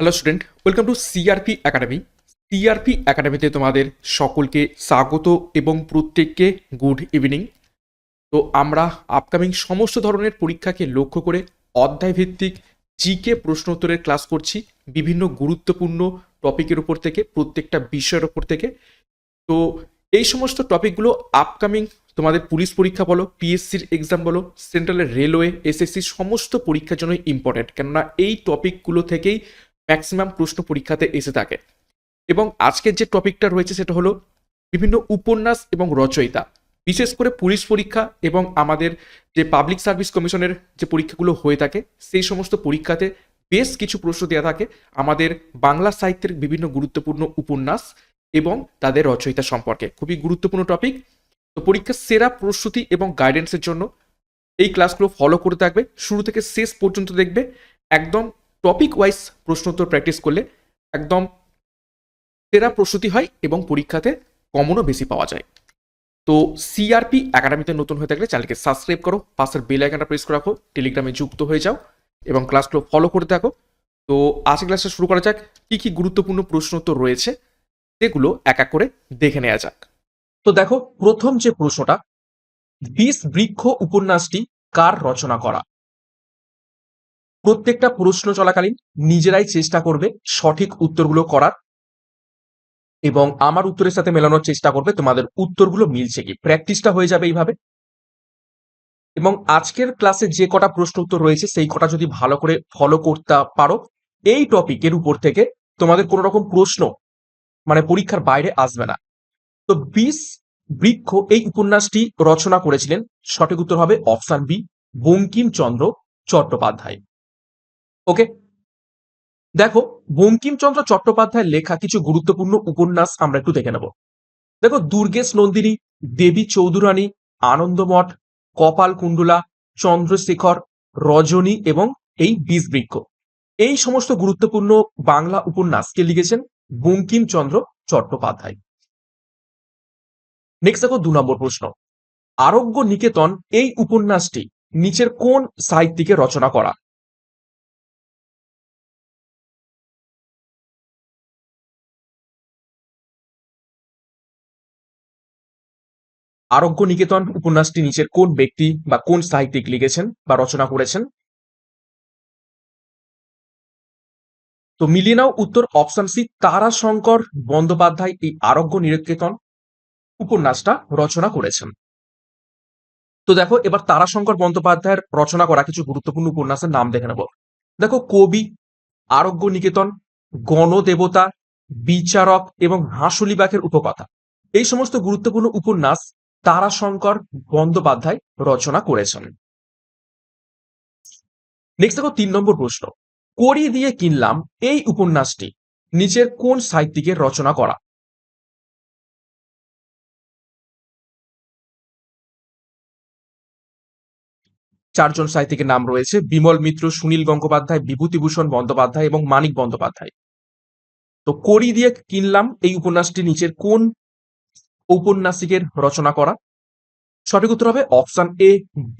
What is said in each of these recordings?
Hello student welcome to CRP academy CRP একাডেমিতে তোমাদের সকলকে স্বাগত এবং প্রত্যেককে গুড ইভিনিং তো আমরা আপকামিং সমস্ত ধরনের পরীক্ষাকে লক্ষ্য করে অধ্যায় ভিত্তিক জিকে প্রশ্ন উত্তরের ক্লাস করছি, বিভিন্ন গুরুত্বপূর্ণ টপিকের উপর থেকে, প্রত্যেকটা বিষয়ের উপর থেকে। তো এই সমস্ত টপিকগুলো আপকামিং তোমাদের পুলিশ পরীক্ষা বলো পিএসসির এক্সাম বলো সেন্ট্রালের রেলওয়ে এসএসসি সমস্ত পরীক্ষার জন্য ইম্পর্টেন্ট কেননা এই টপিকগুলো থেকেই ম্যাক্সিমাম প্রশ্ন পরীক্ষাতে এসে থাকে। এবং আজকের যে টপিকটা রয়েছে সেটা হলো বিভিন্ন উপন্যাস এবং রচয়িতা। বিশেষ করে পুলিশ পরীক্ষা এবং আমাদের যে পাবলিক সার্ভিস কমিশনের যে পরীক্ষাগুলো হয়ে থাকে, সেই সমস্ত পরীক্ষাতে বেশ কিছু প্রশ্ন দেওয়া থাকে আমাদের বাংলা সাহিত্যের বিভিন্ন গুরুত্বপূর্ণ উপন্যাস এবং তাদের রচয়িতা সম্পর্কে। খুবই গুরুত্বপূর্ণ টপিক তো পরীক্ষার সেরা প্রস্তুতি এবং গাইডেন্সের জন্য এই ক্লাসগুলো ফলো করে থাকবে। শুরু থেকে শেষ পর্যন্ত দেখবে। একদম টপিক ওয়াইজ প্রশ্নোত্তর প্র্যাকটিস করলে একদম সেরা প্রস্তুতি হয় এবং পরীক্ষাতে কমনও বেশি পাওয়া যায়। তো সিআরপি একাডেমিতে নতুন হয়ে থাকলে চ্যানেলকে সাবস্ক্রাইব করো, পাশের বেল আইকনটা প্রেস করে রাখো টেলিগ্রামে যুক্ত হয়ে যাও এবং ক্লাসগুলো ফলো করে থাকো। তো আজকে ক্লাসটা শুরু করা যাক, কি কি গুরুত্বপূর্ণ প্রশ্নোত্তর রয়েছে সেগুলো এক এক করে দেখে নেওয়া যাক। তো দেখো, প্রথম যে প্রশ্নটা, বিষ বৃক্ষ উপন্যাসটি কার রচনা করা? প্রত্যেকটা প্রশ্ন চলাকালীন নিজেরাই চেষ্টা করবে সঠিক উত্তরগুলো করার এবং আমার উত্তরের সাথে মেলানোর চেষ্টা করবে, তোমাদের উত্তরগুলো মিলছে কি? প্র্যাকটিসটা হয়ে যাবে এইভাবে। এবং আজকের ক্লাসে যে কটা প্রশ্ন উত্তর রয়েছে, সেই কটা যদি ভালো করে ফলো করতে পারো, এই টপিকের উপর থেকে তোমাদের কোনো রকম প্রশ্ন মানে পরীক্ষার বাইরে আসবে না। তো বিষ বৃক্ষ এই উপন্যাসটি রচনা করেছিলেন। সঠিক উত্তর হবে option B, Bankimchandra Chattopadhyay. Okay দেখো, বঙ্কিমচন্দ্র চট্টোপাধ্যায়ের লেখা কিছু গুরুত্বপূর্ণ উপন্যাস আমরা একটু দেখে নেব। দেখো, দুর্গেশ নন্দিনী, দেবী চৌধুরানী, আনন্দমঠ, কপাল কুণ্ডলা, চন্দ্রশেখর, রজনী এবং এই বীজবৃক্ষ। এই সমস্ত গুরুত্বপূর্ণ বাংলা উপন্যাসকে লিখেছেন? বঙ্কিমচন্দ্র চট্টোপাধ্যায়। নেক্সট দেখো, দু নম্বর প্রশ্ন। আরোগ্য নিকেতন এই উপন্যাসটি নিচের কোন সাহিত্যিকে রচনা করা? আরোগ্য নিকেতন উপন্যাসটি নিচের কোন ব্যক্তি বা কোন সাহিত্যিক লিখেছেন বা রচনা করেছেন? তো মিলিয়ে নাও উত্তর অপশন সি, তারাশঙ্কর বন্দ্যোপাধ্যায় এই আরোগ্য নিকেতন উপন্যাসটা রচনা করেছেন। তো দেখো, এবার তারাশঙ্কর বন্দ্যোপাধ্যায়ের রচনা করা কিছু গুরুত্বপূর্ণ উপন্যাসের নাম দেখে নেব। দেখো, কবি, আরোগ্য নিকেতন, গণদেবতা, বিচারক এবং হাঁসুলিবাগের উপকথা। এই সমস্ত গুরুত্বপূর্ণ উপন্যাস তারাশঙ্কর বন্দ্যোপাধ্যায় রচনা করেছেন। নেক্সট দেখো তিন নম্বর প্রশ্ন। কড়ি দিয়ে কিনলাম এই উপন্যাসটি, নিচের কোন সাহিত্যিকের রচনা করা? চারজন সাহিত্যিকের নাম রয়েছে, বিমল মিত্র, সুনীল গঙ্গোপাধ্যায়, বিভূতিভূষণ বন্দ্যোপাধ্যায় এবং মানিক বন্দ্যোপাধ্যায়। তো কড়ি দিয়ে কিনলাম এই উপন্যাসটি, নিচের কোন ঔপন্যাসিকের রচনা করা। সঠিক উত্তর হবে অপশন এ,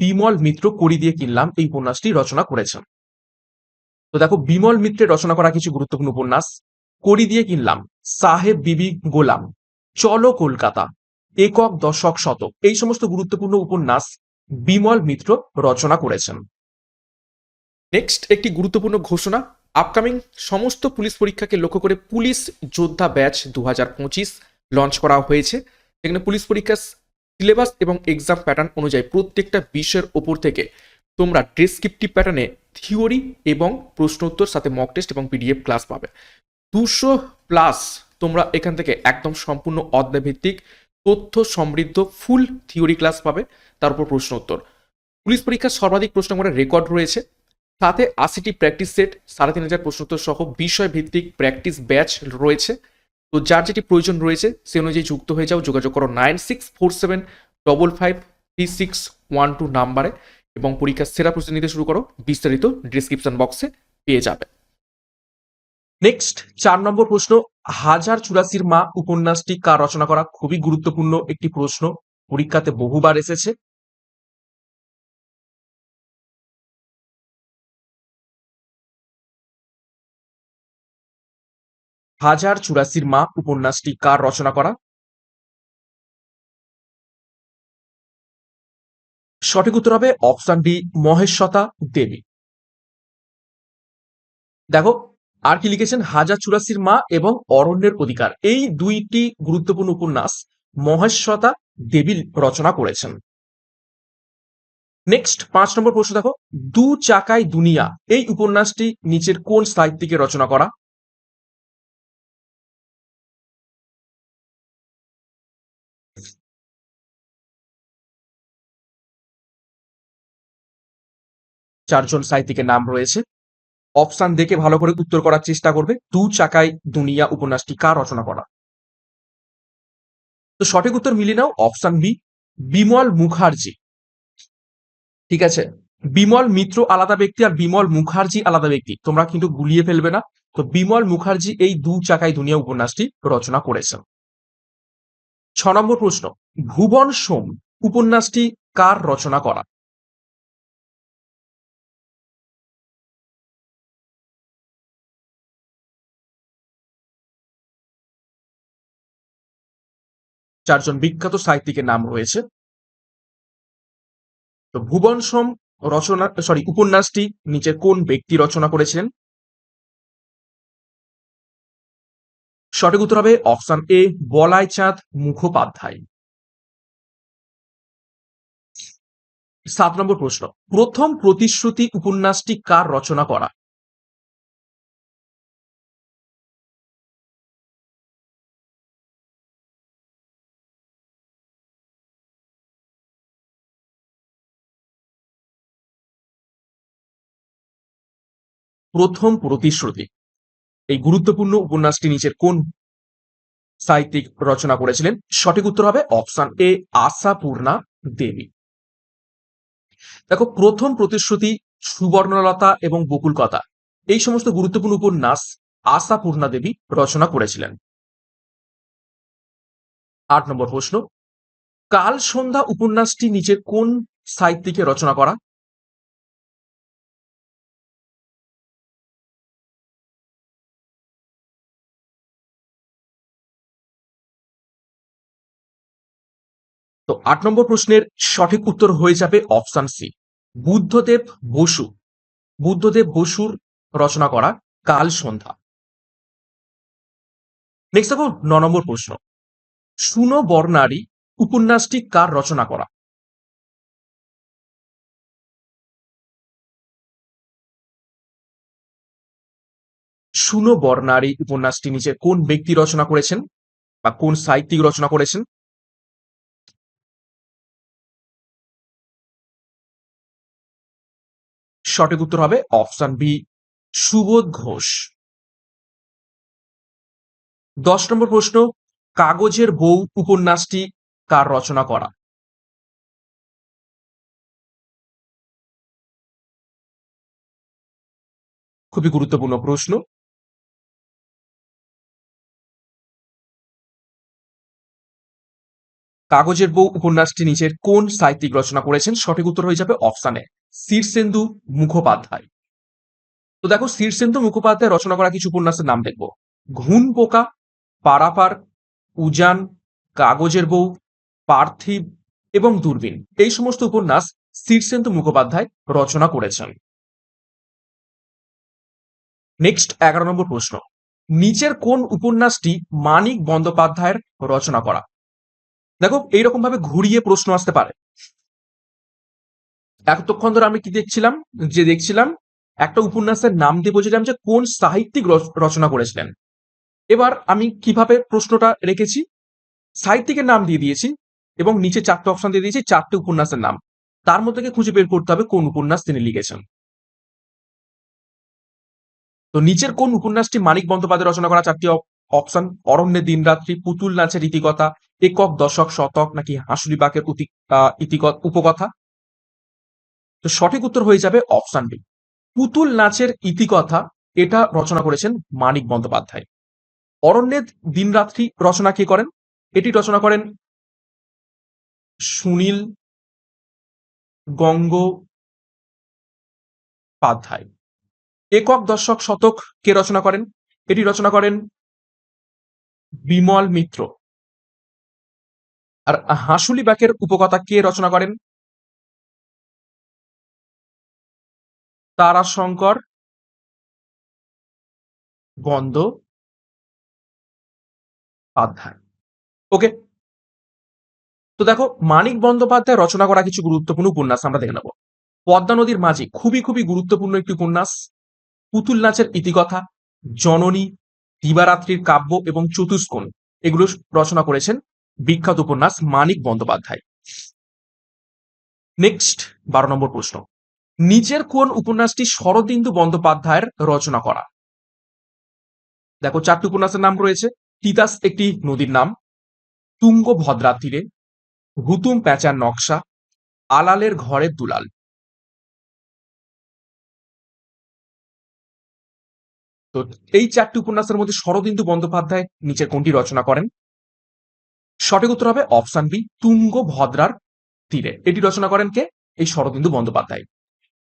বিমল মিত্র কড়ি দিয়ে কিনলাম এই উপন্যাসটি রচনা করেছেন। তো দেখো, বিমল মিত্রের রচনা করা কিছু গুরুত্বপূর্ণ উপন্যাস। কড়ি দিয়ে কিনলাম, সাহেব বিবি গোলাম, চলো কলকাতা, একক দশক শতক। এই সমস্ত গুরুত্বপূর্ণ উপন্যাস বিমল মিত্র রচনা করেছেন। নেক্সট একটি গুরুত্বপূর্ণ ঘোষণা, আপকামিং সমস্ত পুলিশ পরীক্ষাকে লক্ষ্য করে পুলিশ যোদ্ধা ব্যাচ দু হাজার পঁচিশ লঞ্চ করা হয়েছে। এখানে পুলিশ পরীক্ষার সিলেবাস এবং এক্সাম প্যাটার্ন অনুযায়ী প্রত্যেকটা বিষয়ের ওপর থেকে তোমরা ডেসক্রিপটিভ প্যাটার্নে থিওরি এবং প্রশ্নোত্তর, সাথে মক টেস্ট এবং পিডিএফ ক্লাস পাবে। দুশো প্লাস তোমরা এখান থেকে একদম সম্পূর্ণ অধ্যায়ভিত্তিক, তথ্য সমৃদ্ধ ফুল থিওরি ক্লাস পাবে, তার উপর প্রশ্ন উত্তর পুলিশ পরীক্ষার সর্বাধিক প্রশ্ন করে রেকর্ড রয়েছে। সাথে আশিটি প্র্যাকটিস সেট সাড়ে তিন হাজার প্রশ্নোত্তর সহ বিষয় ভিত্তিক প্র্যাকটিস ব্যাচ রয়েছে। তো যার যেটি প্রয়োজন রয়েছে, সে অনুযায়ী যুক্ত হয়ে যাও, যোগাযোগ করো nine six four seven double five three six one two নাম্বারে এবং পরীক্ষার সেরা প্রস্তুতি নিতে শুরু করো। বিস্তারিত ডিসক্রিপশন বক্সে পেয়ে যাবে। নেক্সট, চার নম্বর প্রশ্ন, হাজার চুরাশির মা উপন্যাসটি কার রচনা করা? খুবই গুরুত্বপূর্ণ একটি প্রশ্ন। পরীক্ষাতে বহুবার এসেছে। হাজার চুরাশির মা উপন্যাসটি কার রচনা করা? সঠিক উত্তর হবে অপশন ডি মহেশ্বতা দেবী। দেখো, আর কি লিখেছেন? হাজার চুরাশির মা এবং অরণ্যের অধিকার। এই দুইটি গুরুত্বপূর্ণ উপন্যাস মহেশ্বতা দেবী রচনা করেছেন। নেক্সট পাঁচ নম্বর প্রশ্ন দেখো। দু চাকায় দুনিয়া, এই উপন্যাসটি নিচের কোন সাহিত্যিকে রচনা করা? চারজন সাহিত্যিকের নাম রয়েছে। অপশান দেখে ভালো করে উত্তর করার চেষ্টা করবে। দু চাকায় দুনিয়া উপন্যাসটি কার রচনা করা? তো সঠিক উত্তর মিলিয়ে নাও, অপশান বি, বিমল মুখার্জি। ঠিক আছে? বিমল মিত্র আলাদা ব্যক্তি আর বিমল মুখার্জি আলাদা ব্যক্তি। তোমরা কিন্তু গুলিয়ে ফেলবে না। তো বিমল মুখার্জি এই দু চাকায় দুনিয়া উপন্যাসটি রচনা করেছেন। ছ নম্বর প্রশ্ন, ভুবন সোম উপন্যাসটি কার রচনা করা? চারজন বিখ্যাত সাহিত্যিকের নাম রয়েছে। তো ভুবন সোম রচনা সরি উপন্যাসটি নিচের কোন ব্যক্তি রচনা করেছিলেন? সঠিক উত্তর হবে অপশন এ বলাই চাঁদ মুখোপাধ্যায়। সাত নম্বর প্রশ্ন, প্রথম প্রতিশ্রুতি উপন্যাসটি কার রচনা করা? প্রথম প্রতিশ্রুতি। এই গুরুত্বপূর্ণ উপন্যাসটি নিচের কোন সাহিত্যিক রচনা করেছিলেন? সঠিক উত্তর হবে অপশন এ, আশাপূর্ণা দেবী। দেখো, প্রথম প্রতিশ্রুতি সুবর্ণলতা এবং বকুলকথা এই সমস্ত গুরুত্বপূর্ণ উপন্যাস আশাপূর্ণা দেবী রচনা করেছিলেন। আট নম্বর প্রশ্ন, কাল সন্ধ্যা উপন্যাসটি নিচের কোন সাহিত্যিকে রচনা করা? আট নম্বর প্রশ্নের সঠিক উত্তর হয়ে যাবে অপশন সি। বুদ্ধদেব বসু। বুদ্ধদেব বসুর রচনা করা কাল সন্ধ্যা। নেক্সট দেখো ন নম্বর প্রশ্ন। সুনো বর্ণারী উপন্যাসটি কার রচনা করা? সুনো বর্ণারী উপন্যাসটি নিচে কোন ব্যক্তি রচনা করেছেন বা কোন সাহিত্যিক রচনা করেছেন? সঠিক উত্তর হবে অপশন বি, সুবোধ ঘোষ। দশ নম্বর প্রশ্ন, কাগজের বউ উপন্যাসটি কার রচনা করা? খুবই গুরুত্বপূর্ণ প্রশ্ন। কাগজের বউ উপন্যাসটি নিচের কোন সাহিত্যিক রচনা করেছেন? সঠিক উত্তর হয়ে যাবে অপশানে শীর্ষেন্দু মুখোপাধ্যায় তো দেখো শীর্ষেন্দু মুখোপাধ্যায় রচনা করা কিছু উপন্যাসের নাম দেখব। ঘুন পোকা, পারাপার, উজান, কাগজের বউ, পার্থিব এবং দূরবীন। এই সমস্ত উপন্যাস শীর্ষেন্দু মুখোপাধ্যায় রচনা করেছেন। নেক্সট এগারো নম্বর প্রশ্ন। নিচের কোন উপন্যাসটি মানিক বন্দ্যোপাধ্যায়ের রচনা করা? দেখো এইরকম ভাবে ঘুরিয়ে প্রশ্ন আসতে পারে। এতক্ষণ ধরে আমি কি দেখছিলাম? যে দেখছিলাম, একটা উপন্যাসের নাম দিয়ে বলছিলাম যে কোন সাহিত্যিক রচনা করেছিলেন। এবার আমি কীভাবে প্রশ্নটা রেখেছি? সাহিত্যিকের নাম দিয়ে দিয়েছি এবং নিচে চারটে অপশন দিয়ে দিয়েছি, চারটে উপন্যাসের নাম। তার মধ্যে খুঁজে বের করতে হবে কোন উপন্যাস তিনি লিখেছেন। তো নিচের কোন উপন্যাসটি মানিক বন্দ্যোপাধ্যায় রচনা করা, চারটি অপশন অরণ্যে দিনরাত্রি, পুতুল নাচের ইতিকথা, একক দশক শতক, নাকি হাসুলি বাকের উপকথা? তো সঠিক উত্তর হয়ে যাবে অপশন বি পুতুল নাচের ইতিকথা, এটা রচনা করেছেন মানিক বন্দ্যোপাধ্যায়। অরণ্যের দিনরাত্রি রচনা কে করেন? এটি রচনা করেন সুনীল গঙ্গোপাধ্যায়। একক দশক শতক কে রচনা করেন? এটি রচনা করেন বিমল মিত্র। আর হাঁসুলি বাকের উপকথা কে রচনা করেন? তারাশঙ্কর বন্দ্যোপাধ্যায় ওকে তো দেখো, মানিক বন্দ্যোপাধ্যায় রচনা করা কিছু গুরুত্বপূর্ণ উপন্যাস আমরা দেখে নেব। পদ্মা নদীর মাঝে খুবই খুবই গুরুত্বপূর্ণ একটি উপন্যাস, পুতুল নাচের ইতিকথা, জননী, দিবারাত্রির কাব্য এবং চতুষ্কোণ। এগুলো রচনা করেছেন বিখ্যাত উপন্যাস মানিক বন্দ্যোপাধ্যায়। নেক্সট বারো নম্বর প্রশ্ন। নিচের কোন উপন্যাসটি শরদিন্দু বন্দ্যোপাধ্যায়ের রচনা করা। দেখো, চারটি উপন্যাসের নাম রয়েছে। তিতাস একটি নদীর নাম তুঙ্গভদ্রা তীরে হুতুম প্যাঁচার নকশা, আলালের ঘরের দুলাল। তো এই চারটি উপন্যাসের মধ্যে শরদিন্দু বন্দ্যোপাধ্যায় নিচে কোনটি রচনা করেন? সঠিক উত্তর হবে অপশন বি, তুঙ্গ ভদ্রার তীরে। এটি রচনা করেন কে? এই শরদিন্দু বন্দ্যোপাধ্যায়।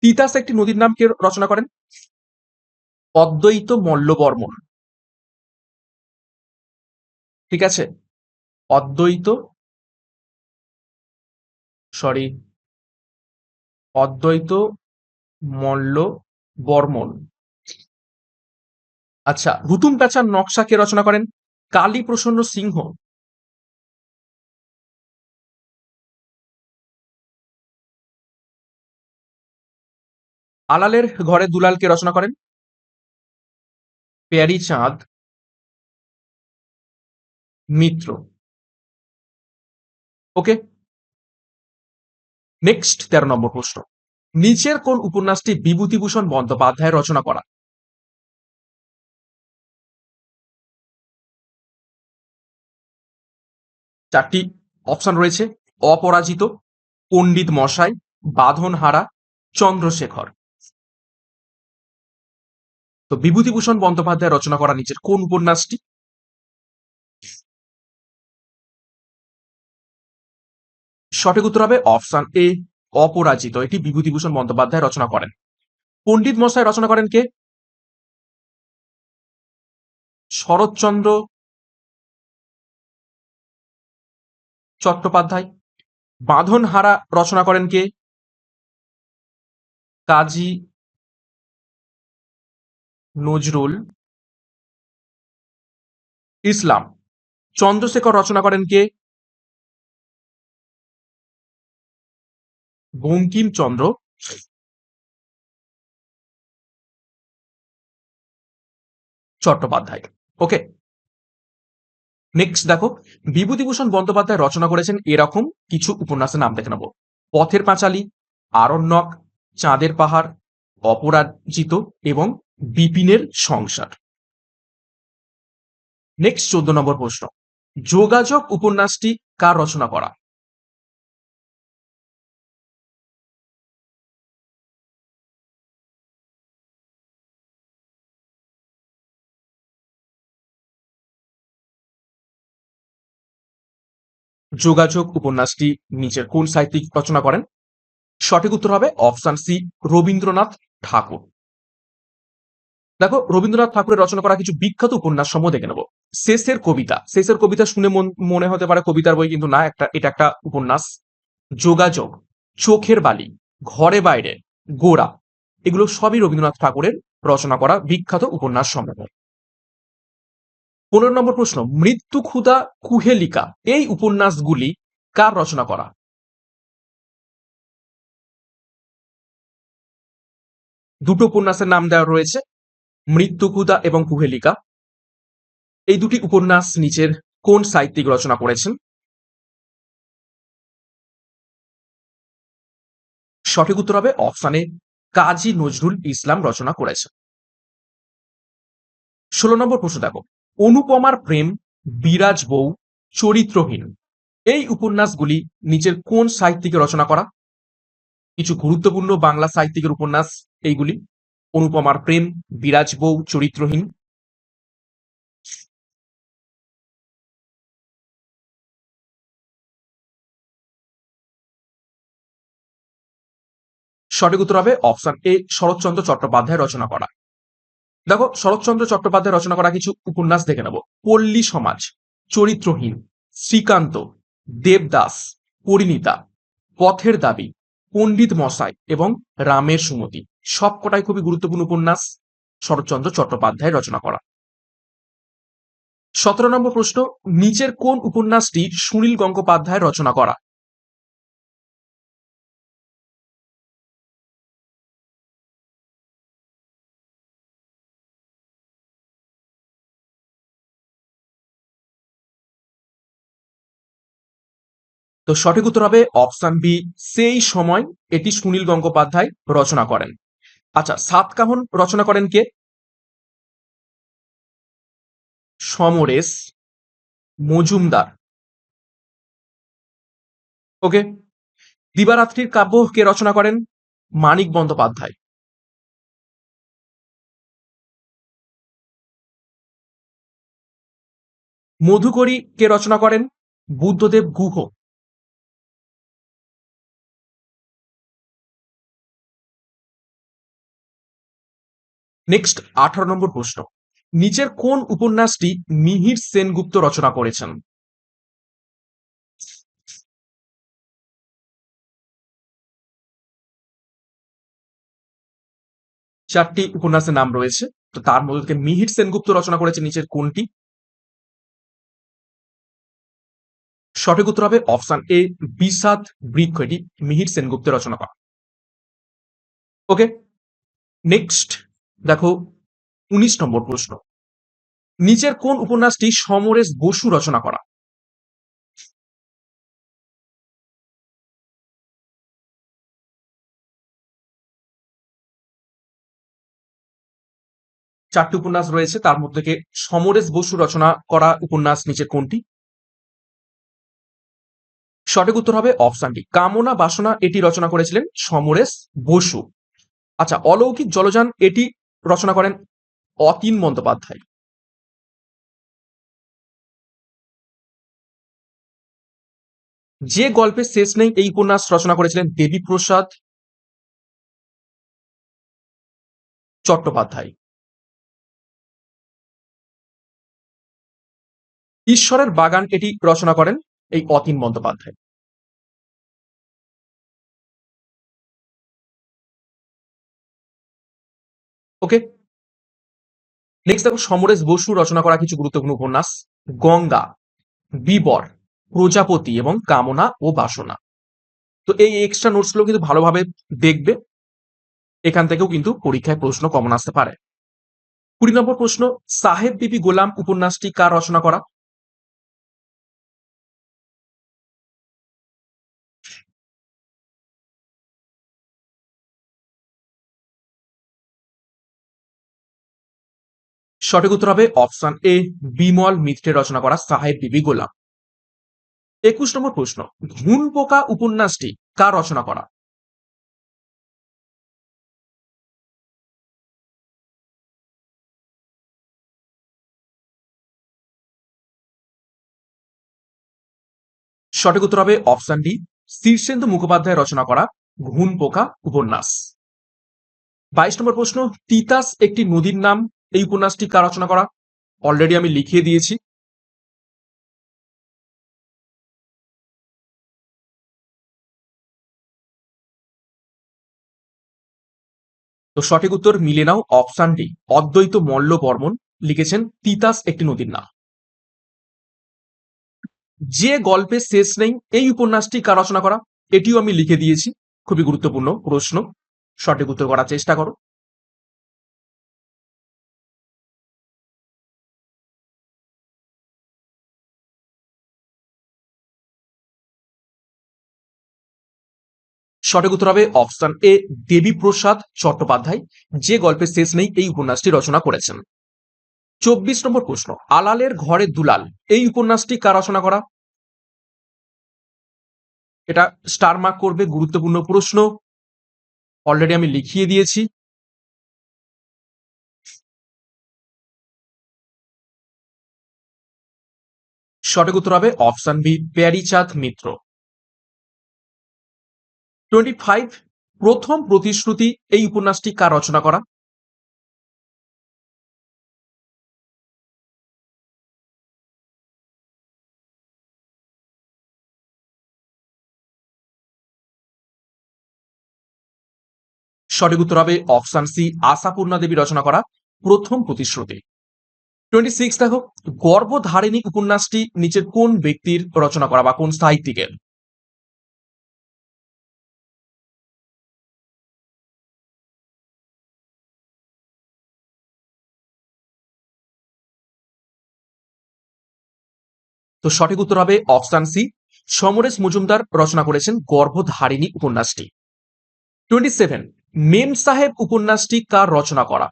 তিতাস একটি নদীর নাম কে রচনা করেন? অদ্বৈত মল্লবর্মন। ঠিক আছে? অদ্বৈত সরি অদ্বৈত মল্ল বর্মন আচ্ছা হুতুম প্যাচার নকশা কে রচনা করেন? কালী প্রসন্ন সিংহ। আলালের ঘরে দুলালকে রচনা করেন। প্যারি চাঁদ। মিত্র। ওকে? নেক্সট তেরো নম্বর প্রশ্ন। নিচের কোন উপন্যাসটি বিভূতিভূষণ বন্দ্যোপাধ্যায় রচনা করা? চারটি অপশন রয়েছে। অপরাজিত, পণ্ডিত মশাই, বাঁধনহারা, চন্দ্রশেখর। তো বিভূতিভূষণ বন্দ্যোপাধ্যায় রচনা করা নিচের কোন উপন্যাসটি? সঠিক উত্তর হবে অপশন এ, অপরাজিত। এটি বিভূতিভূষণ বন্দ্যোপাধ্যায় রচনা করেন। পণ্ডিত মশাই রচনা করেন কে? শরৎচন্দ্র চট্টোপাধ্যায়। বাঁধনহারা রচনা করেন কে? কাজী নজরুল ইসলাম। চন্দ্রশেখর রচনা করেন কে? বঙ্কিমচন্দ্র চট্টোপাধ্যায়। ওকে। নেক্সট দেখো। বিভূতিভূষণ বন্দ্যোপাধ্যায় রচনা করেছেন এরকম কিছু উপন্যাসের নাম দেখে নেব। পথের পাঁচালী, আরণ্যক, চাঁদের পাহাড়, অপরাজিত এবং বিপিনের সংসার। নেক্সট চোদ্দ নম্বর প্রশ্ন। যোগাযোগ উপন্যাসটি কার রচনা করা? যোগাযোগ উপন্যাসটি নিচের কোন সাহিত্যিক রচনা করেন? সঠিক উত্তর হবে অপশন সি রবীন্দ্রনাথ ঠাকুর। দেখো, রবীন্দ্রনাথ ঠাকুরের রচনা করা কিছু বিখ্যাত উপন্যাস সমূহ দেখে নেব। শেষের কবিতা। শেষের কবিতা শুনে মনে হতে পারে কবিতার বই, কিন্তু না, একটা, এটা একটা উপন্যাস। যোগাযোগ, চোখের বালি, ঘরে বাইরে, গোড়া। এগুলো সবই রবীন্দ্রনাথ ঠাকুরের রচনা করা বিখ্যাত উপন্যাস সমূহ পনেরো নম্বর প্রশ্ন, মৃত্যু ক্ষুদা কুহেলিকা এই উপন্যাসগুলি কার রচনা করা? দুটো উপন্যাসের নাম দেওয়া রয়েছে। মৃত্যুকুদা এবং কুহেলিকা। এই দুটি উপন্যাস নিচের কোন সাহিত্যিক রচনা করেছেন? সঠিক উত্তর হবে অপশানে কাজী নজরুল ইসলাম রচনা করেছেন। ষোলো নম্বর প্রশ্ন দেখো। অনুপমার প্রেম, বিরাজ বউ, চরিত্রহীন। এই উপন্যাসগুলি নিচের কোন সাহিত্যিকে রচনা করা? কিছু গুরুত্বপূর্ণ বাংলা সাহিত্যিকের উপন্যাস এইগুলি। অনুপমার প্রেম, বিরাজ বউ, চরিত্রহীন। সঠিক উত্তর হবে অপশন এ, শরৎচন্দ্র চট্টোপাধ্যায় রচনা করা। দেখো, শরৎচন্দ্র চট্টোপাধ্যায় রচনা করা কিছু উপন্যাস দেখে নেব। পল্লী সমাজ, চরিত্রহীন, শ্রীকান্ত, দেবদাস, পরিণীতা, পথের দাবি পণ্ডিত মশাই এবং রামের সুমতি। সবকটাই খুবই গুরুত্বপূর্ণ উপন্যাস। শরৎচন্দ্র চট্টোপাধ্যায় রচনা করা। সতেরো নম্বর প্রশ্ন, নিচের কোন উপন্যাসটি সুনীল গঙ্গোপাধ্যায় রচনা করা? তো সঠিক উত্তর হবে অপশন বি। সেই সময় এটি সুনীল গঙ্গোপাধ্যায় রচনা করেন। আচ্ছা সাতকাহন রচনা করেন কে? সমরেশ মজুমদার। ওকে, দিবারাত্রির কাব্য কে রচনা করেন? মানিক বন্দ্যোপাধ্যায়। মধুকরী কে রচনা করেন? বুদ্ধদেব গুহ। নেক্সট আঠারো নম্বর প্রশ্ন। নিচের কোন উপন্যাসটি মিহির সেনগুপ্ত রচনা করেছেন? চারটি উপন্যাসের নাম রয়েছে, তো তার মধ্যে থেকে মিহির সেনগুপ্ত রচনা করেছে নিচের কোনটি? সঠিক উত্তর হবে অপশন এ, বিষাদ বৃক্ষ। এটি মিহির সেনগুপ্ত রচনা করা। Okay, next. দেখো, উনিশ নম্বর প্রশ্ন। নিচের কোন উপন্যাসটি সমরেশ বসু রচনা করা? চারটি উপন্যাস রয়েছে, তার মধ্যে থেকে সমরেশ বসু রচনা করা উপন্যাস নিচে কোনটি? সঠিক উত্তর হবে অপশন ডি কামনা বাসনা এটি রচনা করেছিলেন সমরেশ বসু। আচ্ছা অলৌকিক জলযান এটি রচনা করেন অতীন বন্দ্যোপাধ্যায়। যে গল্পের শেষ নেই এই উপন্যাস রচনা করেছিলেন দেবী প্রসাদ চট্টোপাধ্যায়। ঈশ্বরের বাগান এটি রচনা করেন এই অতীন বন্দ্যোপাধ্যায়। ওকে নেক্সট দেখো, সমরেশ বসু রচনা করা কিছু গুরুত্বপূর্ণ উপন্যাস। গঙ্গা, বিবর, প্রজাপতি এবং কামনা ও বাসনা। তো এই এক্সট্রা নোটসগুলো কিন্তু ভালোভাবে দেখবে। এখান থেকেও কিন্তু পরীক্ষায় প্রশ্ন কমন আসতে পারে। কুড়ি নম্বর প্রশ্ন, সাহেব বিবি গোলাম উপন্যাসটি কার রচনা করা? সঠিক উত্তর হবে অপশন এ, বিমল মিত্রের রচনা করা সাহেব বিবি গোলাম। একুশ নম্বর প্রশ্ন ঘুন পোকা উপন্যাসটি কার রচনা করা? সঠিক উত্তর হবে অপশন ডি, শীর্ষেন্দু মুখোপাধ্যায় রচনা করা ঘুন পোকা উপন্যাস। বাইশ নম্বর প্রশ্ন, তিতাস একটি নদীর নাম এই উপন্যাসটি কার রচনা করা? অলরেডি আমি লিখিয়ে দিয়েছি। তো সঠিক উত্তর মিলে নাও অপশন ডি অদ্বৈত মল্ল বর্মন লিখেছেন তিতাস একটি নদীর নাম। যে গল্পের শেষ নেই, এই উপন্যাসটি কার রচনা করা? এটিও আমি লিখে দিয়েছি। খুবই গুরুত্বপূর্ণ প্রশ্ন। সঠিক উত্তর করার চেষ্টা করো। সঠিক উত্তর হবে অপশন এ, দেবীপ্রসাদ চট্টোপাধ্যায়। যে গল্পের শেষ নেই, এই উপন্যাসটি রচনা করেছেন। চব্বিশ নম্বর প্রশ্ন, আলালের ঘরে দুলাল, এই উপন্যাসটি কার রচনা করা? এটা স্টার মার্ক করবে, গুরুত্বপূর্ণ প্রশ্ন। অলরেডি আমি লিখিয়ে দিয়েছি। সঠিক উত্তর হবে option B, Pyarichand Mitra. Twenty five Prothom Protishruti এই উপন্যাসটি কার রচনা করা? সঠিক উত্তর হবে অপশান সি, আশাপূর্ণা দেবী রচনা করা প্রথম প্রতিশ্রুতি। টোয়েন্টি সিক্স দেখো, গর্ভধারিণী উপন্যাসটি নিচের কোন ব্যক্তির রচনা করা বা কোন সাহিত্যিকের? তো সঠিক উত্তর হবে অপশন সি। সমরেশ মজুমদার রচনা করেছেন গর্ভধারিণী উপন্যাসটি। টোয়েন্টি সেভেন মেম সাহেব উপন্যাসটি কার রচনা করা?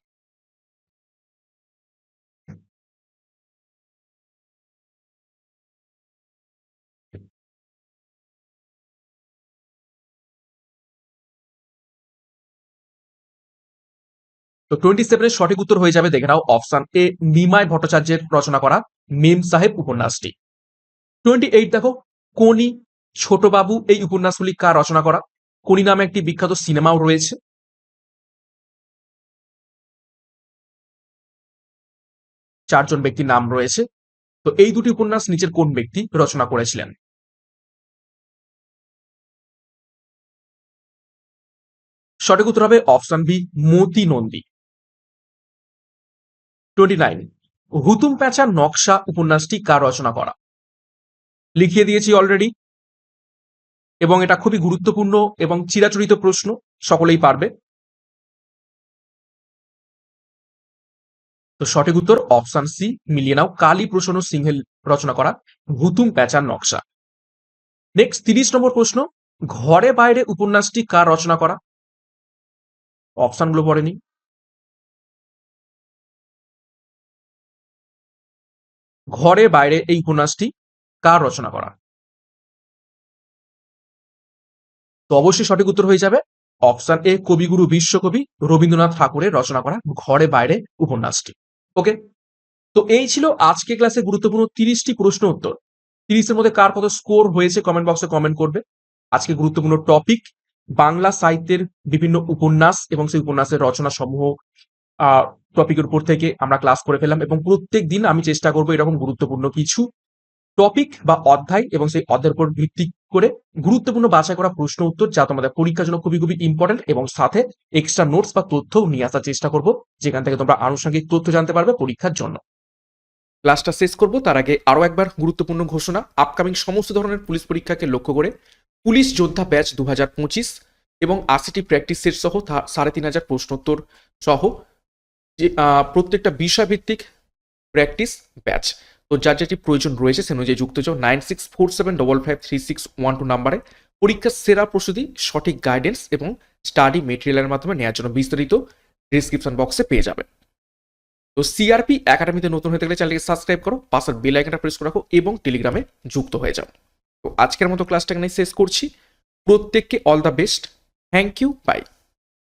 তো টোয়েন্টি সেভেনের সঠিক উত্তর হয়ে যাবে, দেখে নাও, অপশন এ নিমায় ভট্টাচার্যের রচনা করা মেম সাহেব উপন্যাসটি। টোয়েন্টি এইট দেখো, কোনি, ছোটবাবু, এই উপন্যাসগুলি কার রচনা করা? কোনি নামে একটি বিখ্যাত সিনেমাও রয়েছে। চারজন ব্যক্তির নাম রয়েছে। তো এই দুটি উপন্যাস নিচের কোন ব্যক্তি রচনা করেছিলেন? সঠিক উত্তর হবে option B, Moti Nandy. Twenty nine Hutom Pyanchar Naksha উপন্যাসটি কার রচনা করা? লিখিয়ে দিয়েছি অলরেডি এবং এটা খুবই গুরুত্বপূর্ণ এবং চিরাচরিত প্রশ্ন, সকলেই পারবে। তো সঠিক উত্তর অপশন সি মিলিয়ে নাও। কালী প্রসন্ন সিংহের রচনা করা হুতুম প্যাঁচার নকশা। নেক্সট তিরিশ নম্বর প্রশ্ন, ঘরে বাইরে উপন্যাসটি কার রচনা করা? অপশনগুলো পড়েনি ঘরে বাইরে এই উপন্যাসটি কার রচনা করা? তো অবশ্যই সঠিক উত্তর হয়ে যাবে। অপশন এ কবিগুরু বিশ্বকবি রবীন্দ্রনাথ ঠাকুরের রচনা করা ঘরে বাইরে উপন্যাসটি। ওকে তো এই ছিল আজকে ক্লাসে গুরুত্বপূর্ণ তিরিশটি প্রশ্ন উত্তর। তিরিশের মধ্যে কার কত স্কোর হয়েছে কমেন্ট বক্সে কমেন্ট করবে। আজকে গুরুত্বপূর্ণ টপিক বাংলা সাহিত্যের বিভিন্ন উপন্যাস এবং সেই উপন্যাসের রচনা সমূহ টপিকের উপর থেকে আমরা ক্লাস করে ফেললাম এবং প্রত্যেক দিন আমি চেষ্টা করব এরকম গুরুত্বপূর্ণ কিছু টপিক বা অধ্যায় এবং সেই অধ্যায়ের উপর ভিত্তি করে গুরুত্বপূর্ণ বাছাই করা প্রশ্ন উত্তর যা তোমাদের পরীক্ষার জন্য খুবই খুবই ইম্পর্টেন্ট এবং সাথে এক্সট্রা নোটস বা তথ্যও নিয়ে আসার চেষ্টা করব, যেখান থেকে তোমরা আনুষঙ্গিক তথ্য জানতে পারবে পরীক্ষার জন্য। ক্লাসটা শেষ করব, তার আগে আরও একবার গুরুত্বপূর্ণ ঘোষণা আপকামিং সমস্ত ধরনের পুলিশ পরীক্ষাকে লক্ষ্য করে পুলিশ যোদ্ধা ব্যাচ দু হাজার পঁচিশ এবং আশিটি প্র্যাকটিস সহ সাড়ে তিন হাজার প্রশ্নোত্তর সহ, যে প্রত্যেকটা বিষয়ভিত্তিক প্র্যাকটিস ব্যাচ তো যার যেটি প্রয়োজন রয়েছে, সে অনুযায়ী যুক্ত যাও। Nine six four seven double five three six one two নাম্বারে। পরীক্ষার সেরা প্রস্তুতি, সঠিক গাইডেন্স এবং স্টাডি মেটেরিয়ালের মাধ্যমে নেওয়ার জন্য বিস্তারিত ডিসক্রিপশন বক্সে পেয়ে যাবে। তো সিআরপি একাডেমিতে নতুন হয়ে গেলে চ্যানেলকে সাবস্ক্রাইব করো পাশের বেল আইকনটা প্রেস করে রাখো এবং টেলিগ্রামে যুক্ত হয়ে যাও। তো আজকের মতো ক্লাসটা এখানে শেষ করছি। প্রত্যেককে all the best thank you bye